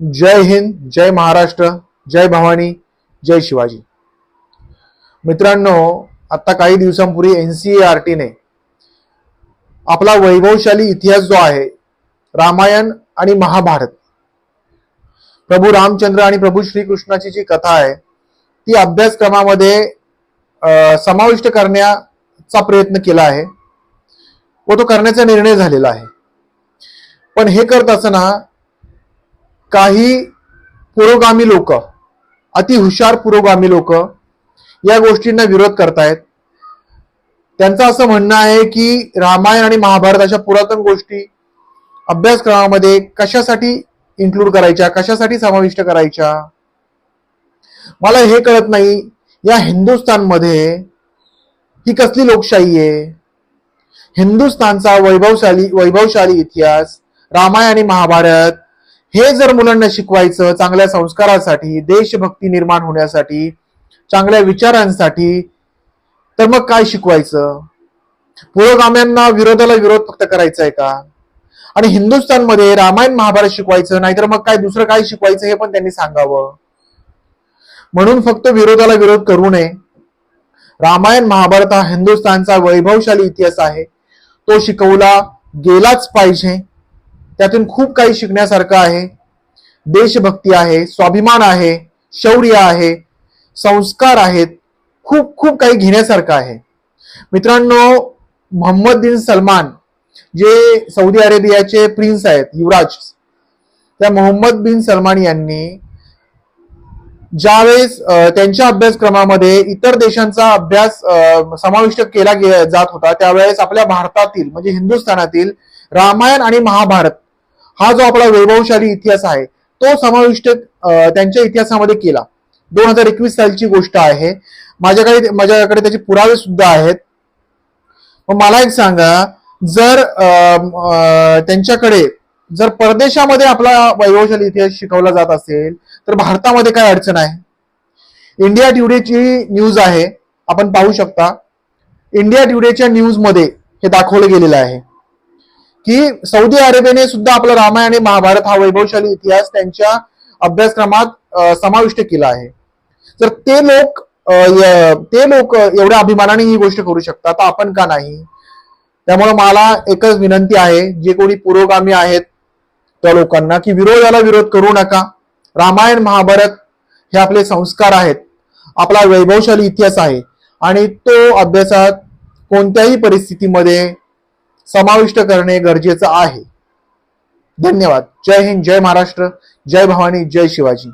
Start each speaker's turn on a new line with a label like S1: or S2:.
S1: जय हिंद जय महाराष्ट्र जय भवानी जय शिवाजी. मित्रांनो आता काही दिवसांपूर्वी एन सी आर टीने आपला वैभवशाली इतिहास जो आहे रामायण आणि महाभारत प्रभू रामचंद्र आणि प्रभू श्रीकृष्णाची जी कथा आहे ती अभ्यासक्रमामध्ये समाविष्ट करण्याचा प्रयत्न केला आहे व तो करण्याचा निर्णय झालेला आहे. पण हे करत असताना काही पुरोगामी लोक अति हुशार पुरोगामी लोक या गोष्टींना विरोध करतायत. त्यांचं असं म्हणणं आहे की रामायण आणि महाभारत अशा पुरातन गोष्टी अभ्यासक्रमामध्ये कशासाठी इन्क्लूड करायच्या कशासाठी समाविष्ट करायच्या? मला हे कळत नाही या हिंदुस्थानमध्ये ही कसली लोकशाही आहे? हिंदुस्थानचा वैभवशाली वैभवशाली इतिहास रामायण आणि महाभारत हे जर मुलांना शिकवायचं चांगल्या संस्कारासाठी देशभक्ती निर्माण होण्यासाठी चांगल्या विचारांसाठी तर मग काय शिकवायचं? पुरोगाम्यांना विरोधाला विरोध फक्त करायचा आहे का? आणि हिंदुस्थानमध्ये रामायण महाभारत शिकवायचं नाहीतर मग काय दुसरं काय शिकवायचं हे पण त्यांनी सांगावं. म्हणून फक्त विरोधाला विरोध करू नये. रामायण महाभारत हा हिंदुस्थानचा वैभवशाली इतिहास आहे. तो शिकवला गेलाच पाहिजे. त्यातून खूप काही शिकण्यासारखं आहे. देशभक्ती आहे स्वाभिमान आहे शौर्य आहे संस्कार आहेत खूप खूप काही घेण्यासारखं आहे. मित्रांनो मोहम्मद बिन सलमान जे सौदी अरेबियाचे प्रिन्स आहेत युवराज त्या मोहम्मद बिन सलमान यांनी ज्यावेळेस त्यांच्या अभ्यासक्रमामध्ये इतर देशांचा अभ्यास समाविष्ट केला गे- जात होता त्यावेळेस आपल्या भारतातील म्हणजे हिंदुस्थानातील रामायण आणि महाभारत हा जो आपला वैभवशाली इतिहास आहे तो समाविष्ट त्यांच्या इतिहासामध्ये केला. दोन हजार एकवीस सालची गोष्ट आहे. माझ्याकडे माझ्याकडे त्याचे पुरावे सुद्धा आहेत. मग मला एक सांगा जर त्यांच्याकडे जर परदेशामध्ये आपला वैभवशाली इतिहास शिकवला जात असेल तर भारतामध्ये काय अडचण आहे? इंडिया ट्युडेची न्यूज आहे. आपण पाहू शकता. इंडिया ट्युडेच्या न्यूजमध्ये हे दाखवलं गेलेलं आहे. की सौदी अरेबियाने सुद्धा आपला रामायण आणि महाभारत हा वैभवशाली इतिहास त्यांच्या अभ्यासक्रमात समाविष्ट केला आहे. तर ते लोक ते लोक एवढ्या अभिमानाने ही गोष्ट करू शकतात. आपण का नाही? त्यामुळे मला एकच विनंती आहे जे कोणी पुरोगामी आहेत त्या लोकांना की विरोधाला विरोध करू नका. रामायण महाभारत हे आपले संस्कार आहेत. आपला वैभवशाली इतिहास आहे. आणि तो अभ्यासात कोणत्याही परिस्थितीमध्ये समाविष्ट करणे गरजेचं आहे. धन्यवाद. जय हिंद जय महाराष्ट्र जय भवानी जय शिवाजी.